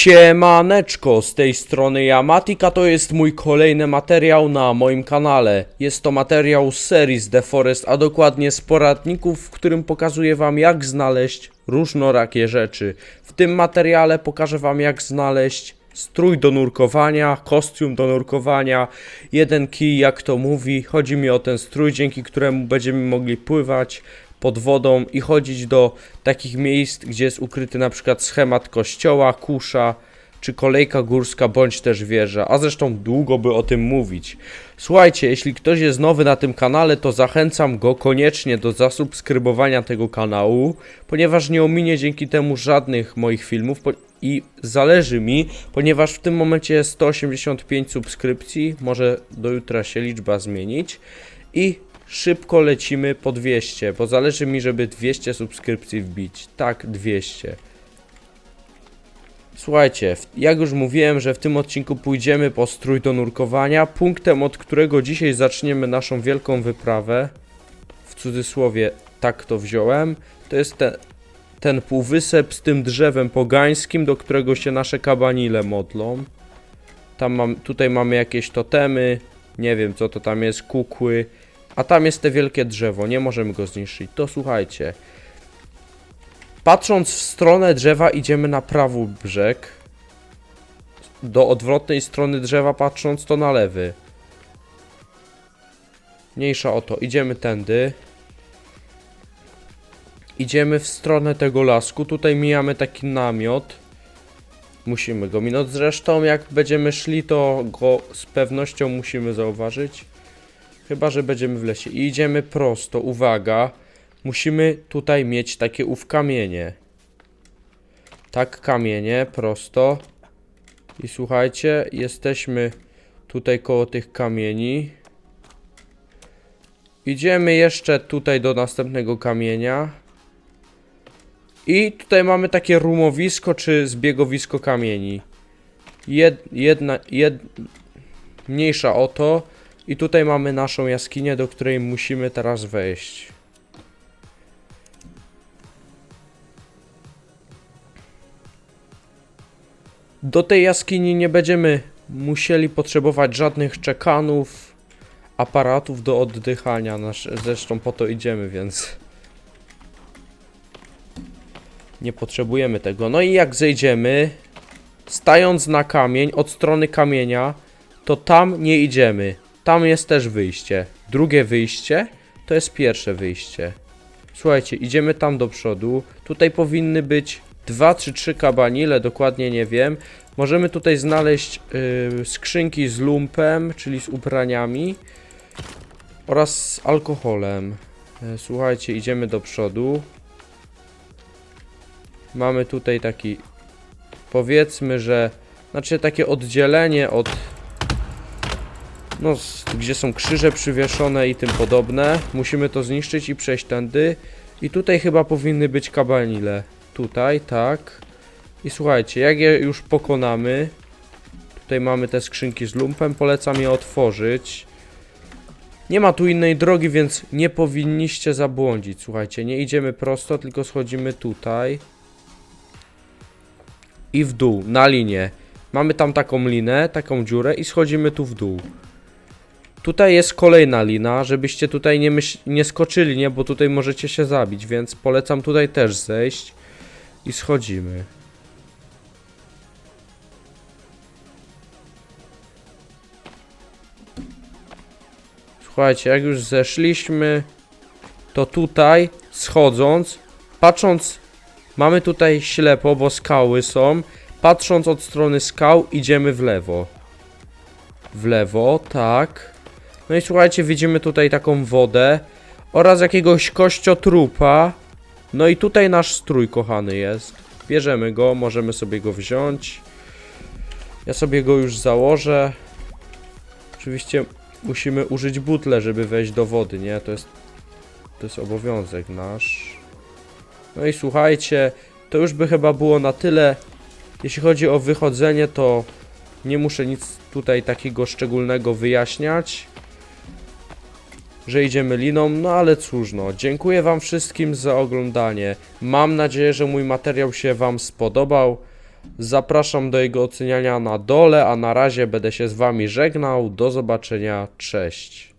Siemaneczko, z tej strony Yamatika, to jest mój kolejny materiał na moim kanale. Jest to materiał z serii z The Forest, a dokładnie z poradników, w którym pokazuję wam jak znaleźć różnorakie rzeczy. W tym materiale pokażę wam jak znaleźć strój do nurkowania, kostium do nurkowania, jeden kij jak to mówi. Chodzi mi o ten strój, dzięki któremu będziemy mogli pływać pod wodą i chodzić do takich miejsc, gdzie jest ukryty na przykład schemat kościoła, kusza, czy kolejka górska, bądź też wieża, a zresztą długo by o tym mówić. Słuchajcie, jeśli ktoś jest nowy na tym kanale, to zachęcam go koniecznie do zasubskrybowania tego kanału, ponieważ nie ominie dzięki temu żadnych moich filmów i zależy mi, ponieważ w tym momencie jest 185 subskrypcji, może do jutra się liczba zmienić. I szybko lecimy po 200, bo zależy mi, żeby 200 subskrypcji wbić. Tak, 200. Słuchajcie, jak już mówiłem, że w tym odcinku pójdziemy po strój do nurkowania, punktem od którego dzisiaj zaczniemy naszą wielką wyprawę, w cudzysłowie tak to wziąłem, to jest ten, ten półwysep z tym drzewem pogańskim, do którego się nasze kabanile modlą. Tam mam, tutaj mamy jakieś totemy, nie wiem co to tam jest, kukły, a tam jest te wielkie drzewo, nie możemy go zniszczyć. To słuchajcie. Patrząc w stronę drzewa idziemy na prawy brzeg. Do odwrotnej strony drzewa patrząc to na lewy. Mniejsza o to, idziemy tędy. Idziemy w stronę tego lasku. Tutaj mijamy taki namiot. Musimy go minąć. Zresztą jak będziemy szli, to go z pewnością musimy zauważyć. Chyba, że będziemy w lesie. I idziemy prosto. Uwaga. Musimy tutaj mieć takie ów kamienie. Tak, kamienie, prosto. I słuchajcie, jesteśmy tutaj koło tych kamieni. Idziemy jeszcze tutaj do następnego kamienia. I tutaj mamy takie rumowisko czy zbiegowisko kamieni. Jed, jedna, jed, mniejsza o to. I tutaj mamy naszą jaskinię, do której musimy teraz wejść. Do tej jaskini nie będziemy musieli potrzebować żadnych czekanów, aparatów do oddychania. Zresztą po to idziemy, więc nie potrzebujemy tego. No i jak zejdziemy, stając na kamień od strony kamienia, to tam nie idziemy. Tam jest też wyjście. Drugie wyjście to jest pierwsze wyjście. Słuchajcie, idziemy tam do przodu. Tutaj powinny być dwa czy trzy kabanile, dokładnie nie wiem. Możemy tutaj znaleźć yy, skrzynki z lumpem, czyli z ubraniami oraz z alkoholem. Yy, słuchajcie, idziemy do przodu. Mamy tutaj taki, powiedzmy, że, znaczy takie oddzielenie od no, gdzie są krzyże przywieszone i tym podobne. Musimy to zniszczyć i przejść tędy. I tutaj chyba powinny być kabanile. Tutaj, tak. I słuchajcie, jak je już pokonamy, tutaj mamy te skrzynki z lumpem, polecam je otworzyć. Nie ma tu innej drogi, więc nie powinniście zabłądzić. Słuchajcie, nie idziemy prosto, tylko schodzimy tutaj. I w dół, na linię. Mamy tam taką linę, taką dziurę i schodzimy tu w dół. Tutaj jest kolejna lina, żebyście tutaj nie, nie skoczyli, nie? Bo tutaj możecie się zabić, więc polecam tutaj też zejść i schodzimy. Słuchajcie, jak już zeszliśmy, to tutaj schodząc, patrząc, mamy tutaj ślepo, bo skały są. Patrząc od strony skał, idziemy w lewo. W lewo, tak. No i słuchajcie, widzimy tutaj taką wodę oraz jakiegoś kościotrupa. No i tutaj nasz strój kochany jest. Bierzemy go, możemy sobie go wziąć. Ja sobie go już założę. Oczywiście musimy użyć butle, żeby wejść do wody, nie? To jest, to jest obowiązek nasz. No i słuchajcie, to już by chyba było na tyle. Jeśli chodzi o wychodzenie, to nie muszę nic tutaj takiego szczególnego wyjaśniać, że idziemy liną, no ale cóż no, dziękuję wam wszystkim za oglądanie. Mam nadzieję, że mój materiał się wam spodobał. Zapraszam do jego oceniania na dole, a na razie będę się z wami żegnał. Do zobaczenia, cześć.